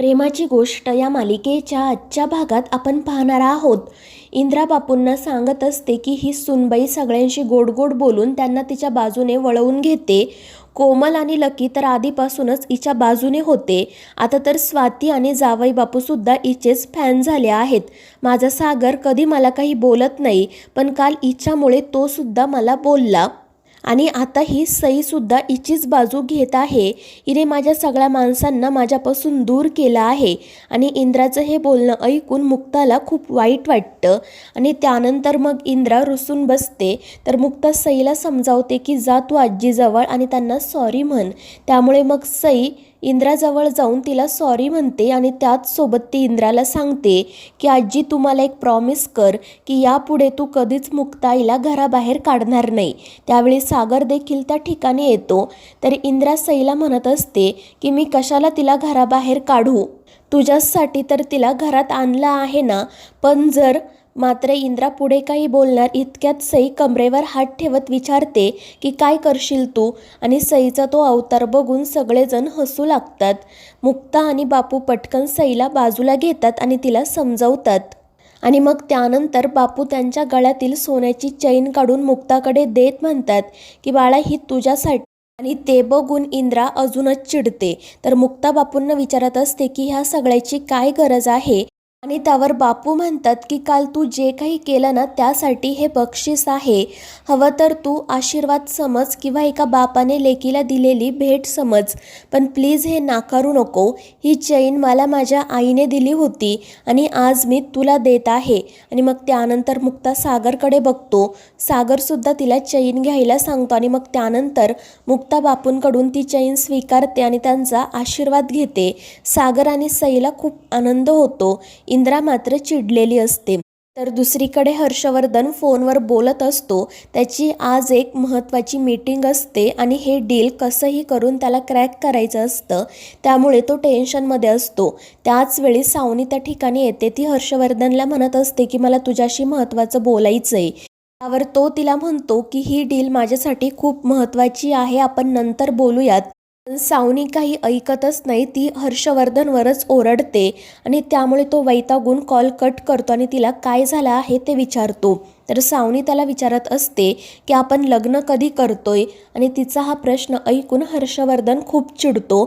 प्रेमाची गोष्ट या मालिकेच्या आजच्या भागात आपण पाहणार आहोत. इंद्रा बापूंना सांगत असते की ही सुनबाई सगळ्यांशी गोड गोड बोलून त्यांना तिच्या बाजूने वळवून घेते. कोमल आणि लकी तर आधीपासूनच हिच्या बाजूने होते. आता तर स्वाती आणि जावई बापूसुद्धा हिचेच फॅन झाले आहेत. माझा सागर कधी मला काही बोलत नाही पण काल हिच्यामुळे तो सुद्धा मला बोलला. आणि आता ही सईसुद्धा हिचीच बाजू घेत आहे. हिने माझ्या सगळ्या माणसांना माझ्यापासून दूर केलं आहे आणि इंद्राचं हे बोलणं ऐकून मुक्ताला खूप वाईट वाटतं. आणि त्यानंतर मग इंद्रा रुसून बसते. तर मुक्ता सईला समजावते की जा तू आजीजवळ आणि त्यांना सॉरी म्हण. त्यामुळे मग सई इंद्राजवळ जाऊन तिला सॉरी म्हणते आणि त्याच सोबत ती इंद्राला सांगते की आजी तुम्हाला एक प्रॉमिस कर की यापुढे तू कधीच मुक्ताईला घराबाहेर काढणार नाही. त्यावेळी सागर देखील त्या ठिकाणी येतो. तर इंद्रा सईला म्हणत असते की मी कशाला तिला घराबाहेर काढू? तुझ्यासाठी तर तिला घरात आणलं आहे ना. पण जर मात्र इंद्रा पुढे काही बोलणार इतक्यात सई कमरेवर हात ठेवत विचारते की काय करशील तू? आणि सईचा तो अवतार बघून सगळेजण हसू लागतात. मुक्ता आणि बापू पटकन सईला बाजूला घेतात आणि तिला समजवतात. आणि मग त्यानंतर बापू त्यांच्या गळ्यातील सोन्याची चैन काढून मुक्ताकडे देत म्हणतात की बाळा ही तुझ्यासाठी आणि ते बघून इंद्रा अजूनच चिडते. तर मुक्ता बापूंना विचारत असते की ह्या सगळ्याची काय गरज आहे? आणि त्यावर बापू म्हणतात की काल तू जे काही केलं ना त्यासाठी हे बक्षीस आहे. हवं तर तू आशीर्वाद समज किंवा एका बापाने लेकीला दिलेली भेट समज. पण प्लीज हे नाकारू नको. ही चैन मला माझ्या आईने दिली होती आणि आज मी तुला देत आहे. आणि मग त्यानंतर मुक्ता सागरकडे बघतो. सागरसुद्धा तिला चैन घ्यायला सांगतो आणि मग त्यानंतर मुक्ता बापूंकडून ती चैन स्वीकारते आणि त्यांचा आशीर्वाद घेते. सागर आणि सईला खूप आनंद होतो. इंद्रा मात्र चिडलेली असते. तर दुसरीकडे हर्षवर्धन फोनवर बोलत असतो त्याची आज एक महत्त्वाची मीटिंग असते आणि हे डील कसंही करून त्याला क्रॅक करायचं असतं त्यामुळे तो टेन्शनमध्ये असतो. त्याचवेळी सावनी त्या ठिकाणी येते. ती हर्षवर्धनला म्हणत असते की मला तुझ्याशी महत्त्वाचं बोलायचं आहे त्यावर तो तिला म्हणतो की ही डील माझ्यासाठी खूप महत्त्वाची आहे. आपण नंतर बोलूयात. सावनी काही ऐकतच नाही ती हर्षवर्धनवरच ओरडते आणि त्यामुळे तो वैतागून कॉल कट करतो आणि तिला काय झालं आहे ते विचारतो. तर सावनी त्याला विचारत असते की आपण लग्न कधी करतोय? आणि तिचा हा प्रश्न ऐकून हर्षवर्धन खूप चिडतो.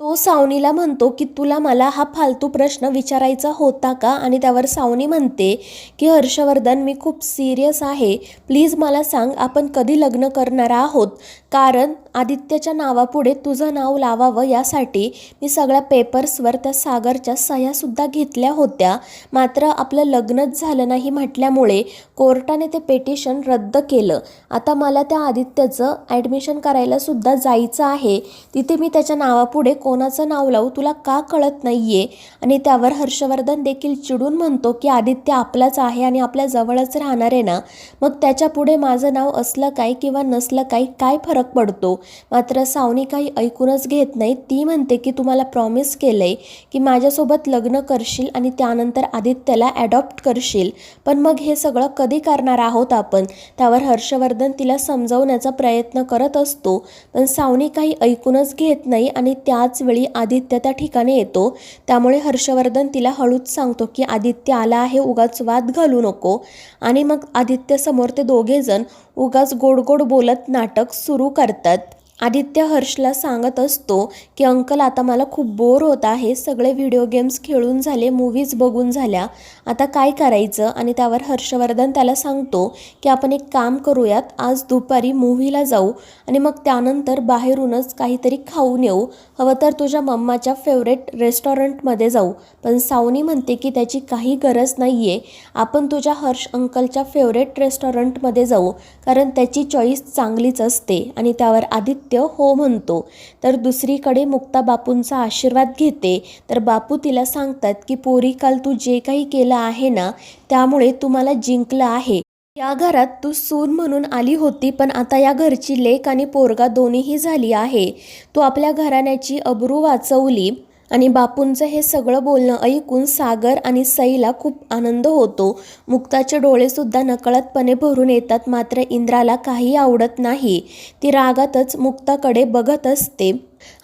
तो सावनीला म्हणतो की तुला मला हा फालतू प्रश्न विचारायचा होता का? आणि त्यावर सावनी म्हणते की हर्षवर्धन मी खूप सिरियस आहे. प्लीज मला सांग आपण कधी लग्न करणार आहोत? कारण आदित्यच्या नावापुढे तुझं नाव लावावं यासाठी मी सगळ्या पेपर्सवर त्या सागरच्या सह्यासुद्धा घेतल्या होत्या. मात्र आपलं लग्नच झालं नाही म्हटल्यामुळे कोर्टाने ते पेटिशन रद्द केलं. आता मला त्या आदित्यचं ॲडमिशन करायलासुद्धा जायचं आहे. तिथे मी त्याच्या नावापुढे कोणाचं नाव लावू तुला का कळत नाही आहे आणि त्यावर हर्षवर्धन देखील चिडून म्हणतो की आदित्य आपलाच आहे आणि आपल्या जवळच राहणार आहे ना? मग त्याच्यापुढे माझं नाव असलं काय किंवा नसलं काय काय फरक पडतो? मात्र सावनी काही ऐकूनच घेत नाही. ती म्हणते की तुम्हाला प्रॉमिस केलं आहे की माझ्यासोबत लग्न करशील आणि त्यानंतर आदित्यला ॲडॉप्ट करशील. पण मग हे सगळं कधी करणार आहोत आपण त्यावर हर्षवर्धन तिला समजवण्याचा प्रयत्न करत असतो. पण सावनी काही ऐकूनच घेत नाही आणि त्याच वेळी आदित्य त्या ठिकाणी येतो. त्यामुळे हर्षवर्धन तिला हळूच सांगतो की आदित्य आला आहे उगाच वाद घालू नको आणि मग आदित्यसमोर ते दोघेजण उगाच गोड गोड बोलत नाटक सुरू करतात. आदित्य हर्षला सांगत असतो की अंकल आता मला खूप बोर होत आहे. सगळे व्हिडिओ गेम्स खेळून झाले मूवीज बघून झाल्या. आता काय करायचं? आणि त्यावर हर्षवर्धन त्याला सांगतो की आपण एक काम करूयात. आज दुपारी मूव्हीला जाऊ आणि मग त्यानंतर बाहेरूनच काहीतरी खाऊन येऊ. हवं तर तुझ्या मम्माच्या फेवरेट रेस्टॉरंटमध्ये जाऊ. पण सावनी म्हणते की त्याची काही गरज नाही आहे आपण तुझ्या हर्ष अंकलच्या फेवरेट रेस्टॉरंटमध्ये जाऊ. कारण त्याची चॉईस चांगलीच असते. आणि त्यावर आदित्य हो म्हणतो. तर दुसरीकडे मुक्ता बापूंचा आशीर्वाद घेते. तर बापू तिला सांगतात की पोरी काल तू जे काही केलं आहे ना त्यामुळे तू मला जिंकलं आहे. या घरात तू सून म्हणून आली होती पण आता या घरची लेक आणि पोरगा दोन्हीही झाली आहे. तू आपल्या घराण्याची अब्रू वाचवली. आणि बापूंचं हे सगळं बोलणं ऐकून सागर आणि सईला खूप आनंद होतो. मुक्ताचे डोळेसुद्धा नकळतपणे भरून येतात मात्र इंद्राला काही आवडत नाही. ती रागातच मुक्ताकडे बघत असते.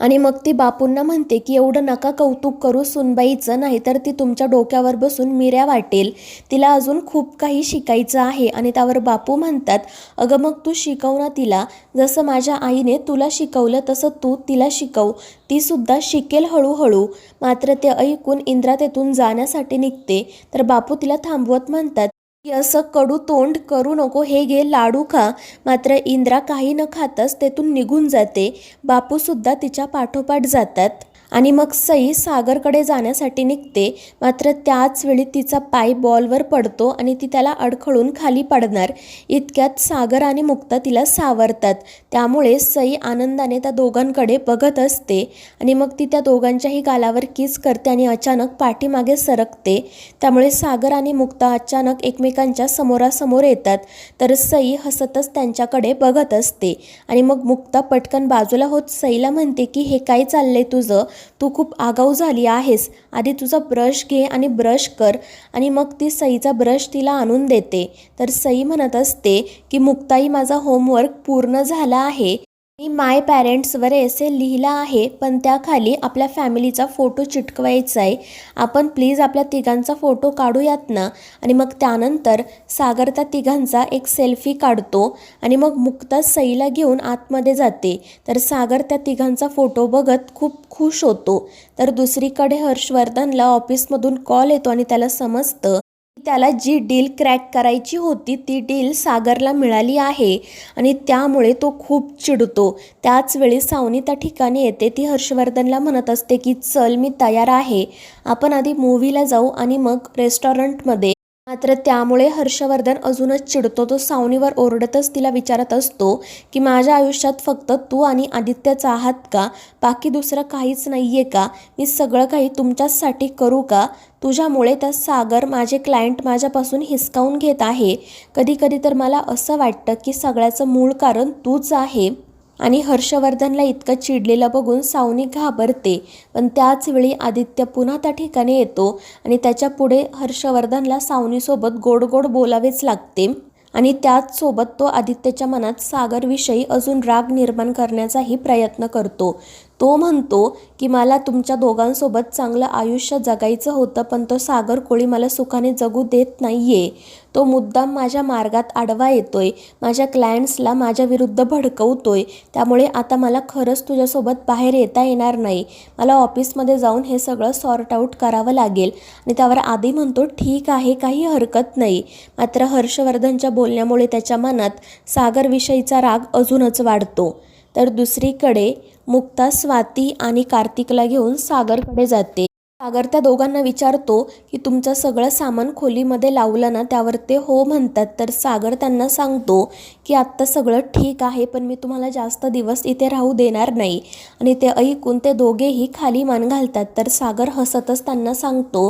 आणि मग ती बापूंना म्हणते की एवढं नका कौतुक करू सुनबाईचं नाहीतर ती तुमच्या डोक्यावर बसून मिऱ्या वाटेल. तिला अजून खूप काही शिकायचं आहे. आणि त्यावर बापू म्हणतात अगं मग तू शिकव ना तिला. जसं माझ्या आईने तुला शिकवलं तसं तू तिला शिकव. ती सुद्धा शिकेल हळूहळू. मात्र ते ऐकून इंद्रा तेथून जाण्यासाठी निघते. तर बापू तिला थांबवत म्हणतात की असं कडू तोंड करू नको हे घे लाडू खा. मात्र इंद्रा काही न खाताच तेथून निघून जाते. बापूसुद्धा तिच्या पाठोपाठ जातात. आणि मग सई सागरकडे जाण्यासाठी निघते. मात्र त्याच वेळी तिचा पाय बॉलवर पडतो आणि ती त्याला अडखळून खाली पडणार. इतक्यात सागर आणि मुक्ता तिला सावरतात. त्यामुळे सई आनंदाने त्या दोघांकडे बघत असते आणि मग ती त्या दोघांच्याही गालावर किस करते आणि अचानक पाठीमागे सरकते. त्यामुळे सागर आणि मुक्ता अचानक एकमेकांच्या समोरासमोर येतात. तर सई हसतच त्यांच्याकडे बघत असते. आणि मग मुक्ता पटकन बाजूला होत सईला म्हणते की हे काय चाललंय तुझं? तू खूप आगाऊ झाली आहेस. आधी तुझा ब्रश घे आणि ब्रश कर. आणि मग ती सईचा ब्रश तिला आणून देते. तर सई म्हणत असते की मुक्ताई माझा होमवर्क पूर्ण झाला आहे. मी माय पॅरेंट्सवर एसे लिहिला आहे पण त्याखाली आपल्या फॅमिलीचा फोटो चिटकवायचा आहे. आपण प्लीज आपल्या तिघांचा फोटो काढूयात ना? आणि मग त्यानंतर सागर त्या तिघांचा एक सेल्फी काढतो आणि मग मुक्ता सईला घेऊन आतमध्ये जाते. तर सागर त्या तिघांचा फोटो बघत खूप खुश होतो. तर दुसरीकडे हर्षवर्धनला ऑफिसमधून कॉल येतो आणि त्याला समजतं त्याला जी डील क्रॅक करायची होती ती डील सागरला मिळाली आहे आणि त्यामुळे तो खूप चिडतो. त्याच वेळी सावनी त्या ठिकाणी येते. ती हर्षवर्धनला म्हणत असते की चल मी तयार आहे. आपण आधी मूव्हीला जाऊ आणि मग रेस्टॉरंटमध्ये मात्र त्यामुळे हर्षवर्धन अजूनच चिडतो. तो सावनीवर ओरडतच तिला विचारत असतो की माझ्या आयुष्यात फक्त तू आणि आदित्यचा आहात का? बाकी दुसरं काहीच नाही आहे का? मी सगळं काही तुमच्याचसाठी करू का? तुझ्यामुळे त्या सागर माझे क्लायंट माझ्यापासून हिसकावून घेत आहे. कधी कधी तर मला असं वाटतं की सगळ्याचं मूळ कारण तूच आहे. आणि हर्षवर्धनला इतकं चिडलेलं बघून सावनी घाबरते. पण त्याच वेळी आदित्य पुन्हा त्या ठिकाणी येतो आणि त्याच्या पुढे हर्षवर्धनला सावनीसोबत गोड गोड बोलावेच लागते. आणि त्याचसोबत तो आदित्यच्या मनात सागरविषयी अजून राग निर्माण करण्याचाही प्रयत्न करतो. तो म्हणतो की मला तुमच्या दोघांसोबत चांगलं आयुष्य जगायचं होतं पण तो सागर कोळी मला सुखाने जगू देत नाही आहे तो मुद्दाम माझ्या मार्गात आडवा येतोय. माझ्या क्लायंट्सला माझ्या विरुद्ध भडकवतोय. त्यामुळे आता मला खरंच तुझ्यासोबत बाहेर येता येणार नाही. मला ऑफिसमध्ये जाऊन हे सगळं सॉर्ट आऊट करावं लागेल. आणि त्यावर आधी म्हणतो ठीक आहे काही हरकत नाही. मात्र हर्षवर्धनच्या बोलण्यामुळे त्याच्या मनात सागरविषयीचा राग अजूनच वाढतो. तर दुसरीकडे मुक्ता स्वाती आणि कार्तिकला घेऊन सागरकडे जाते. सागर त्या दोघांना विचारतो की तुमचं सगळं सामान खोलीमध्ये लावलं ना त्यावर ते हो म्हणतात. तर सागर त्यांना सांगतो की आत्ता सगळं ठीक आहे पण मी तुम्हाला जास्त दिवस इथे राहू देणार नाही. आणि ते ऐकून ते दोघेही खाली मान घालतात. तर सागर हसतच त्यांना सांगतो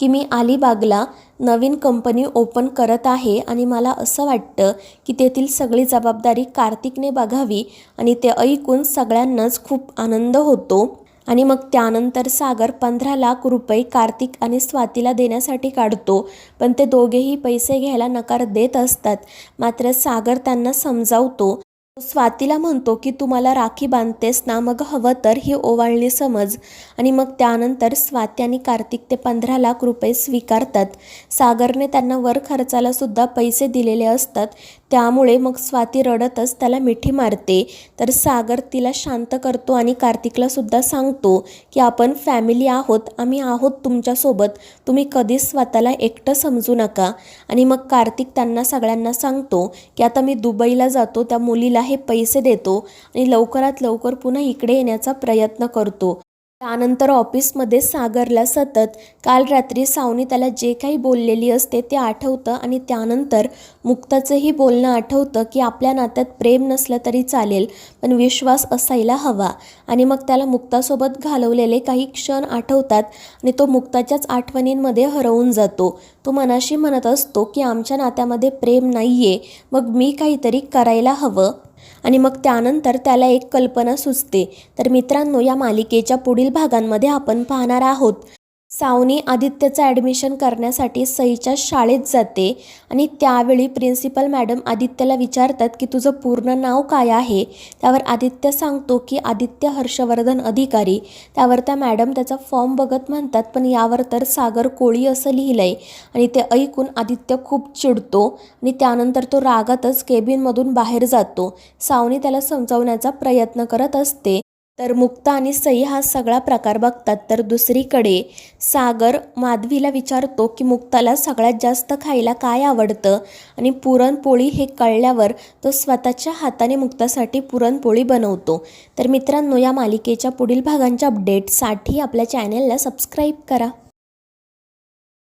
की मी अलिबागला नवीन कंपनी ओपन करत आहे आणि मला असं वाटतं की तेथील सगळी जबाबदारी कार्तिकने बघावी. आणि ते ऐकून सगळ्यांनाच खूप आनंद होतो. आणि मग त्यानंतर सागर पंधरा लाख रुपये कार्तिक आणि स्वातीला देण्यासाठी काढतो. पण ते दोघेही पैसे घ्यायला नकार देत असतात. मात्र सागर त्यांना समजावतो. स्वातीला म्हणतो की तू मला राखी बांधतेस ना मग हवं तर ही ओवाळणी समज. आणि मग त्यानंतर स्वाती आणि कार्तिक ते पंधरा लाख रुपये स्वीकारतात. सागरने त्यांना वर खर्चाला सुद्धा पैसे दिलेले असतात. त्यामुळे मग स्वाती रडतच त्याला मिठी मारते. तर सागर तिला शांत करतो आणि कार्तिकला सुद्धा सांगतो की आपण फॅमिली आहोत आम्ही आहोत तुमच्यासोबत. तुम्ही कधीच स्वतःला एकटं समजू नका. आणि मग कार्तिक त्यांना सगळ्यांना सांगतो की आता मी दुबईला जातो त्या मुलीला हे पैसे देतो आणि लवकरात लवकर पुन्हा इकडे येण्याचा प्रयत्न करतो. त्यानंतर ऑफिसमध्ये सागरला सतत काल रात्री सावनी त्याला जे काही बोललेली असते ते आठवतं आणि त्यानंतर मुक्ताचंही बोलणं आठवतं की आपल्या नात्यात प्रेम नसलं तरी चालेल पण विश्वास असायला हवा. आणि मग त्याला मुक्तासोबत घालवलेले काही क्षण आठवतात आणि तो मुक्ताच्याच आठवणींमध्ये हरवून जातो. तो मनाशी म्हणत असतो की आमच्या नात्यामध्ये प्रेम नाही आहे मग मी काहीतरी करायला हवं. आणि मग त्यानंतर त्याला एक कल्पना सुचते. तर मित्रांनो या मालिकेच्या पुढील भागांमध्ये आपण पाहणार आहोत. सावनी आदित्यचं ॲडमिशन करण्यासाठी सईच्या शाळेत जाते आणि त्यावेळी प्रिन्सिपल मॅडम आदित्यला विचारतात की तुझं पूर्ण नाव काय आहे? त्यावर आदित्य सांगतो की आदित्य हर्षवर्धन अधिकारी. त्यावर त्या मॅडम त्याचा फॉर्म बघत म्हणतात पण यावर तर सागर कोळी असं लिहिलं आहे आणि ते ऐकून आदित्य खूप चिडतो आणि त्यानंतर तो रागातच केबिनमधून बाहेर जातो. सावनी त्याला समजावण्याचा प्रयत्न करत असते. तर मुक्ता आणि सई हा सगळा प्रकार बघतात. तर दुसरीकडे सागर माधवीला विचारतो की मुक्ताला सगळ्यात जास्त खायला काय आवडतं? आणि पुरणपोळी हे कळल्यावर तो स्वतःच्या हाताने मुक्तासाठी पुरणपोळी बनवतो. तर मित्रांनो या मालिकेच्या पुढील भागांच्या अपडेटसाठी आपल्या चॅनेलला सबस्क्राईब करा.